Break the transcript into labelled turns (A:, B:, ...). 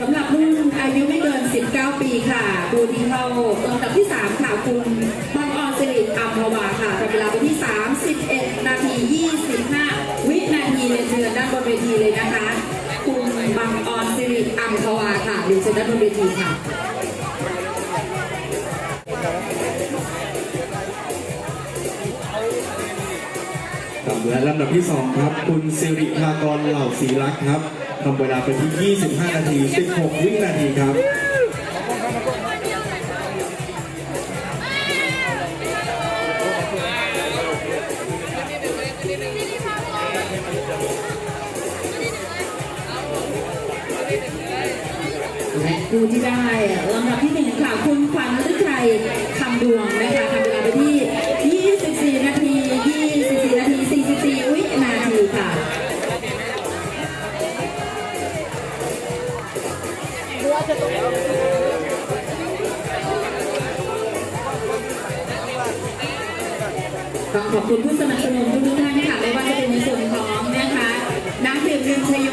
A: สำหรับรุ่นอายุไม่เกิน 19 ปีค่ะผู้ที่เข้าลำดับที่ 3 ค่ะ คุณบางออนสิริอัมพวาค่ะทำเวลาไปที่ 31 นาที 25 วินาทีเลยนเชิญด้านบนเวทีเลยนะคะ คุณบางออนสิริอัมพวาค่ะเรียนเชิญด้านบนเวทีค่ะ
B: และลำดับที่ 2 ครับ คุณสิริภากรเหล่าศรีรักษ์ครับ ทำเวลาไปที่ 25 นาที 16 วินาทีครับ
A: และผู้ที่ได้ลำดับที่หนึ่งค่ะ คุณขวัญฤทัยคำดวงนะคะทำเวลาไปที่ 24 นาที 24 นาที 44 วินาทีค่ะ ขอบคุณผู้สนับสนุนทุกท่านค่ะไม่ว่าจะเป็นในส่วนของนะคะน้ำดื่มเรืองชโย